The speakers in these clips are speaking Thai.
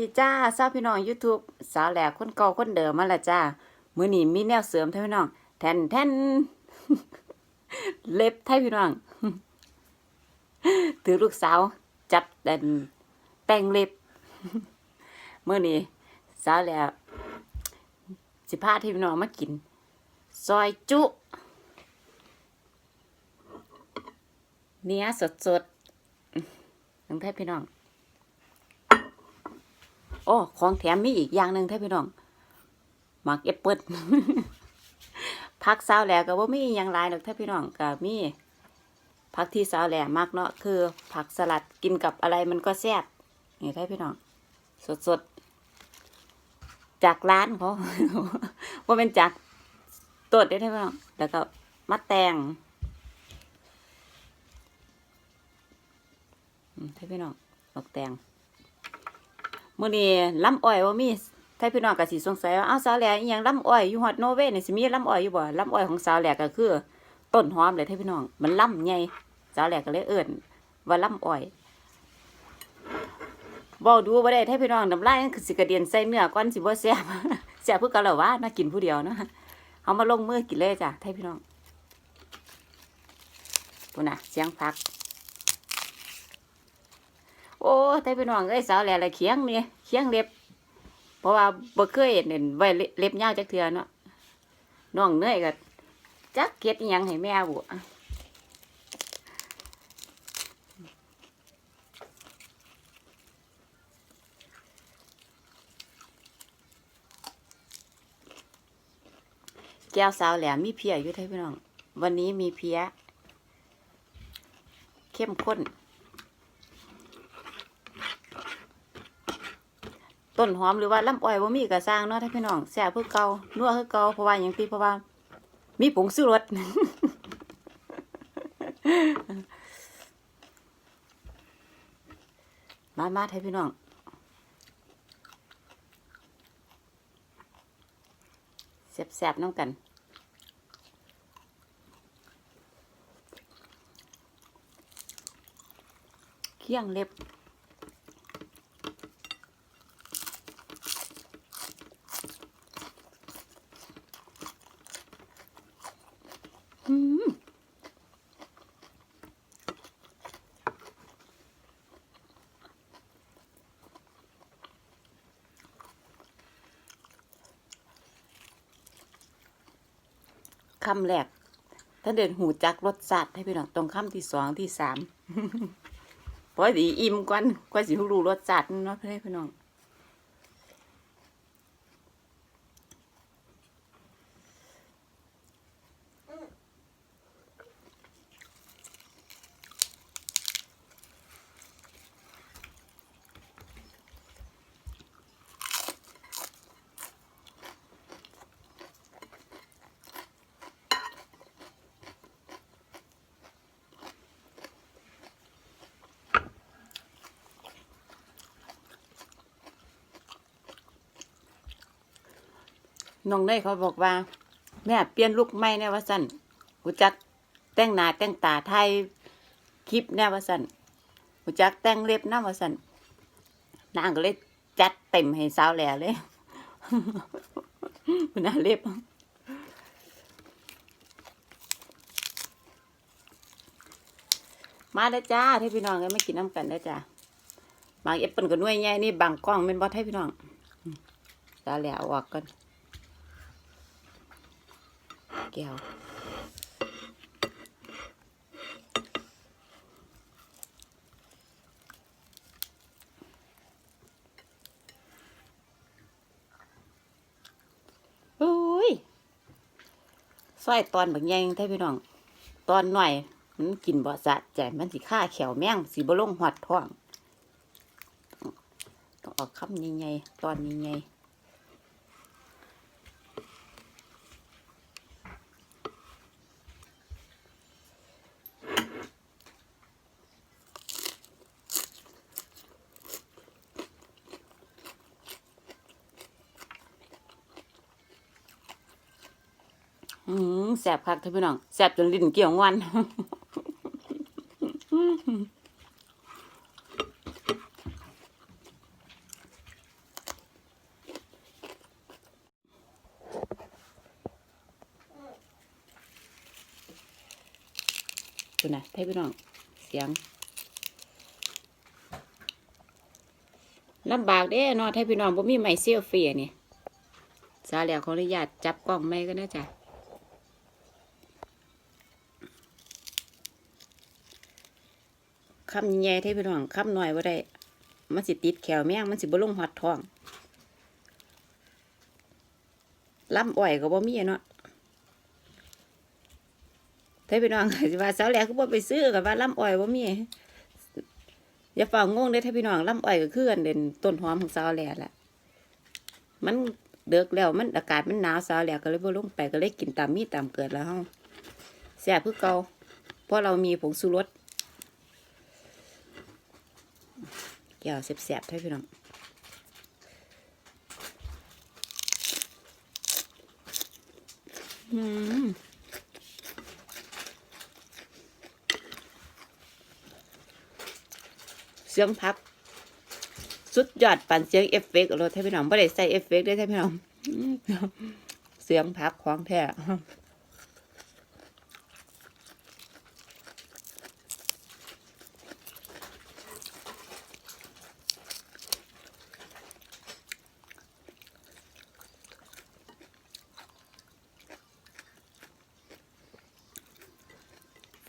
ดีจ้าสาวพี่น้อง YouTube สาวแหลกคนเก่าคนเดิมมาละจ้ามื้อนี้มีแนวเสริมท่านพี่น้อง แทนแทนเล็บไทยพี่น้อง ถือลูกสาวจัดแต่งแต่งเล็บมื้อนี้สาวแหลกสิพาที่พี่น้องมากิน ซอยจุ เนื้อสดๆทั้งไทยพี่น้อง อ้ของแถมมีอีกอย่างหนึ่งท่านพี่น้องหมักแอปเปิลผักสาวแหลก็ว่ามีอย่างไรหรอกท่านพี่น้องก็มีผักที่สาวแหลมากเนาะคือ ผักสลัดกินกับอะไรมันก็แซ่บนี่ท่านพี่น้อง สดๆ จากร้านเขาว่าเป็นจากต้นได้ท่านพี่น้องแล้วก็มะแตงท่านพี่น้องดอกแตง มื้อนี้ลำอ้อยว่ามีถ้าพี่น้องก็สิสงสัยว่าอ้าวสาวแหล่อีหยังลำอ้อยอยู่ฮอดโนเวย์นี่สิมีลำอ้อยอยู่บ่ลำอ้อยของสาวแหล่ก็คือต้นหอมเลยท่านพี่น้อง มันลำใหญ่สาวแหล่ก็เลยเอิ้นว่าลำอ้อยเว้าดูบ่าได้ท่านพี่น้องน้ำลายคือสิกระเด็นใส่เนื้อก่อนสิบ่แซ่บแซ่บคือก่าแล้ววะน่ากินผู้เดียวเนาะเอามาลงมือกินเลยจ้ะท่านพี่น้องปุ่นน่ะเสียงพัก โอ้แต่พี่น้องเอ้ยสาวแหล่ละเคียงนี่เคียงเล็บ เพราะว่าบ่เคยเห็นไว้เล็บยาวจักเทื่อเนาะน้องเนยก็จักเก็ดยังให้แม่บุแก้วสาวแหลมมีเพียอยู่ท่าพี่น้อง วันนี้มีเพีย เข้มข้น ต้นหอมหรือว่าลำอ้อยว่มีกระสร้างเนาะท่านพี่น้องแซ่บเพื่อเก่านัวเพื่อเก่าเพราะว่าอย่างที่เพราะว่า มีผงซื้อรสมามาท่านพี่น้องแซ่บๆน้องกันเคี่ยงเล็บ อืม คำแรกท่านเดินหูจักรสชาติให้พี่น้องตรงคำที่สองที่สามเพราะดีอิ่มกวนกว่าสิรู้รสชาติเนาะให้พี่น้อง น้องเนยเขาบอกว่า แม่เปลี่ยนลุกใหม่แน่ว่าสั่นกูจักแต่งหน้าแต่งตาไทยคลิปแน่ว่าสั่นกูจักแต่งเล็บน้าว่าสั่นนางก็เลยจัดเต็มให้สาวแหล่เลยคุณน่าเล็บมาแล้วจ้าให้พี่น้องกันไม่กินน้ำกันแล้วจ้าบางเอฟเปิลกับน่วยใหญ่นี่บางกล้องเป็นบอสให้พี่น้องอืมสาแหล่ออกกัน แก้วโอ้ยซอยตอนบางแยงแท้พี่น้อง ตอนหน่อย มันกินบ่สะใจมันสิฆ่าแขวแมงสิบ่ลงหอดท้องต้องออกคำใหญ่ๆตอนใหญ่ๆ แสบคักท่านพี่น้องแสบจนลิ้นเกี่ยวงันดูนะท่านพี่น้อง เสียงลำบากเด้เนาะท่านพี่น้องบ่มีไม้เซลฟี่นี่ซาแล้วขออนุญาตจับกล้องไม่ก็น่าจะ คำแย่ให้พี่น้องคำหน่อยว่าได้ มันสิติดแขวแม่งมันสิบ่ลงหอดท้องลำอ้อยก็บ่มีเนาะถ้าพี่น้องสิว่าสาวแหลกก็บ่ไปซื้อกับว่าลำอ้อยบ่มีอย่าฟังงงเด้อถ้าพี่น้องลำอ้อยก็คืออันเด่นต้นหอมของสาวแหลกแหละมันเดือกแล้วมันอากาศมันหนาวสาวแหลกก็เลยบ่ลงไปก็เลยกินตามมีตามเกิดแล้วเฮาแซ่บคือเก่าเพราะเรามีผงชูรส แก้วเสียบๆให้พี่น้องอืมเสียงพัก สุดยอดปั่นเสียงเอฟเฟกต์รถให้พี่น้องไม่ได้ใส่เอฟเฟกต์ด้ให้พี่น้องเสียงพักของแท้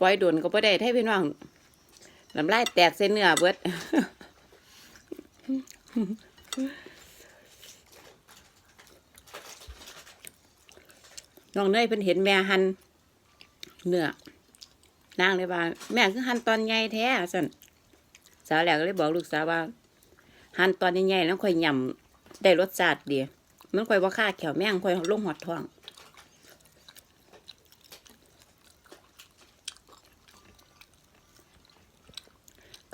ฝอยโดนก็บ่ได้ให้พี่น้องน้ำลายแตกเส้นเนื้อเบิดน้องเนยเพิ่นเห็นแม่หันเนื้อนางเลยว่า แม่คือหันตอนใหญ่แท้สันสาวแหลกก็เลยบอกลูกสาวว่าหันตอนใหญ่ๆแล้วค่อยยำได้รสชาติดีมันค่อยว่าค่าแขวแม่งค่อยลงหอดท้อง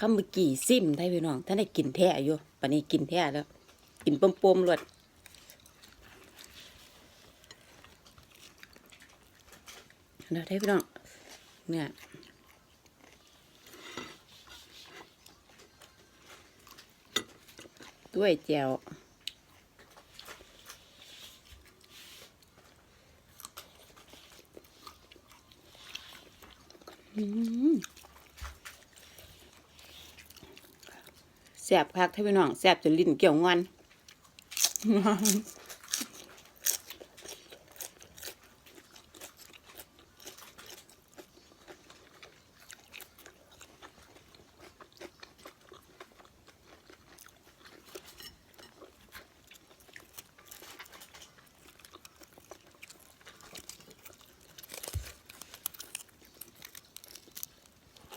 คำเมื่อกี้ซิมได้พี่น้องท่านได้กินแท้อยู่ปานนี้กินแท้แล้ว กินปมๆรวดนะได้พี่น้องเนี่ยด้วยแจวอืม แสบคักให้พี่น้องแสบจนลิ้นเกี่ยวงอน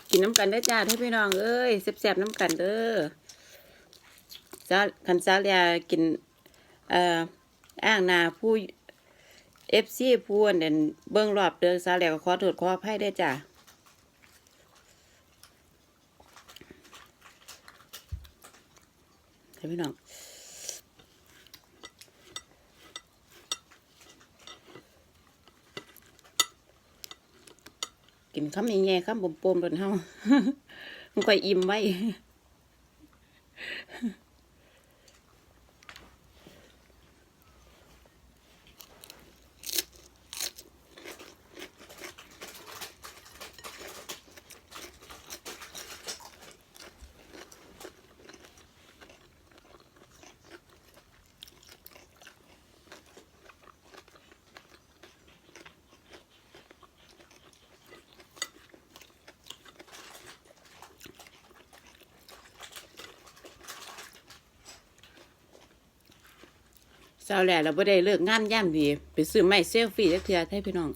กินน้ำกันได้จ้าให้พี่น้องเอ้ยแสบๆน้ำกันเด้อ ซาคันซาเลียกินเอ่ออ้างนาผู้เอฟซีผู้อันเด่นเบิ้งรอบเดือซาเลียก็ขอโทษขออภัยได้จ้ะให้พี่น้องกินคำใหญ่ๆคำปมๆโดนเฮามันค่อยอิ่มไว้ เช้าแหละเราไ่ได้เลิกงานย่ำดี ไปซื้อไม้เซลฟี่จักเทื่อให้พี่น้อง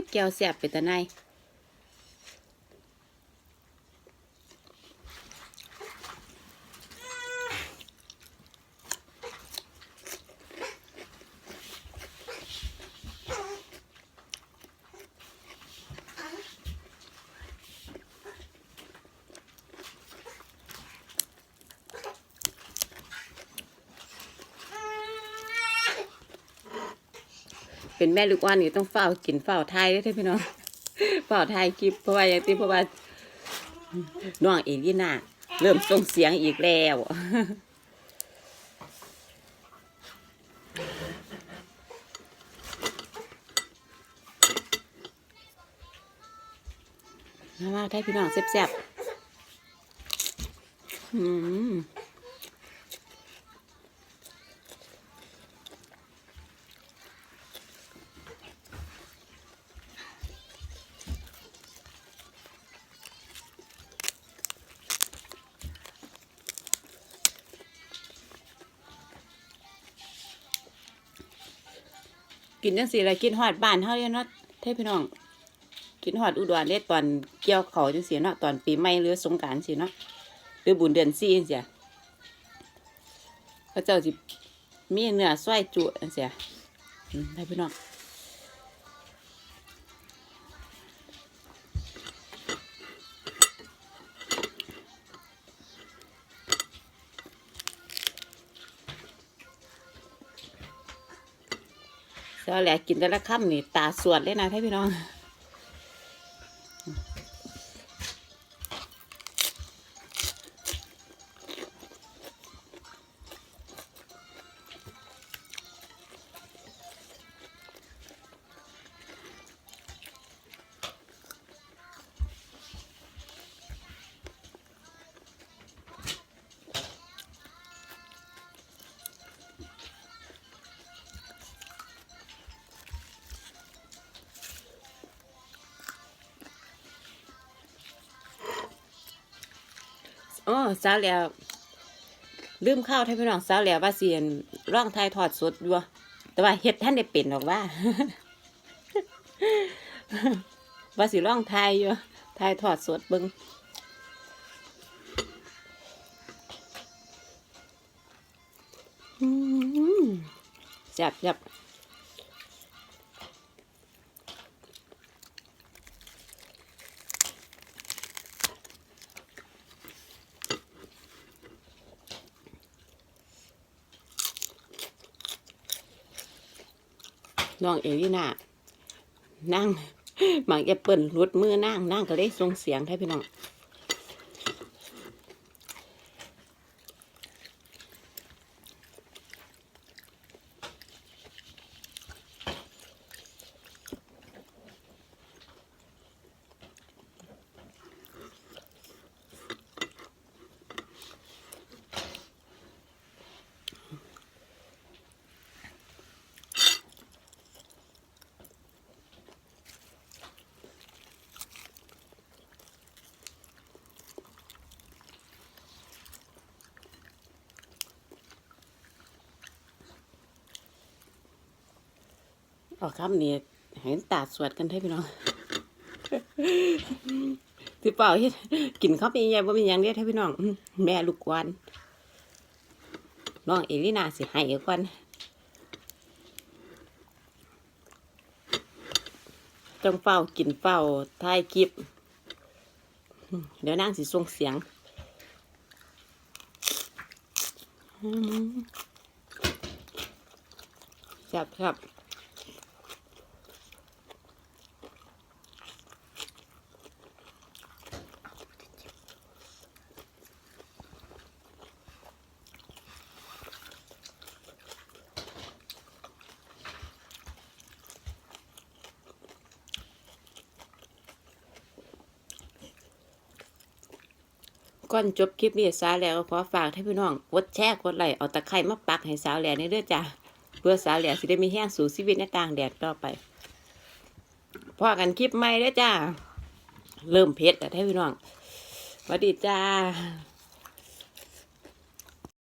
ยแก้วแสบไปแต่ไหน เป็นแม่ลูกอ่อนนี่ต้องเฝ้ากินเฝ้าทายเด้อเด้อพี่น้องเฝ้าทายคลิปเพราะว่าอย่างที่เพราะว่าน้องเอลิน่าเริ่มส่งเสียงอีกแล้วมามาได้พี่น้องแซ่บๆอืม กินจังสิอะไรกินหอดบ้านเฮาเนี่ยเนาะเท่พี่น้อง กินหอดอุดรเล็ตอนเกี่ยวเขาจังสีเนาะตอนปีใหม่หรือสงกรารสิเนาะหรือบุญเดือนสี่เสียพระเจ้าสิมีเนื้อสร้อยจุจังซี่อืมได้พี่น้อง เสียแหละกินแต่ละคำนี่ตาสวดเลยนะท่านพี่น้อง อ๋อสาวแล้วลืมข้าวให้พี่น้องสาวแล้วว่าเสียนร่องไทยทอดสดอยู่แต่ว่าเฮ็ดท่านได้เป็นหรอกว่า ว่าสิร่องไทยอยู่ทยทอดสดเบิงอืมจับจับ น้องเอลิน่านั่งหมากแอปเปิลรุดมือนั่งนั่งก็เลยส่งเสียงให้พี่น้อง ออกคำนี้ให้ตาสวดกันให้พี่น้องที่เป่าเฮ็ดกินข้าวมีอย่างบ่มีอย่างเดียวให้พี่น้อง แม่ลูกวันน้องเอลินาสิให้ก่อนต้องเฝ้ากินเฝ้าถ่ายคลิป เดี๋ยวนางสิส่งเสียงอื้อครับครับ ก่อนจบคลิปนี้สาวแหล้วก็ขอฝากให้พี่น้องกดแชร์กดไลค์เอาตะไคร้มาปักให้สาวแหล่นี่เด้อจ้าเพื่อสาวแหล่สิได้มีแห้งสู่ชีวิตในต่างแดดต่อไปพอกันคลิปใหม่เด้อจ้า เริ่มเพชรแต่ให้พี่น้องสวัสดีจ้า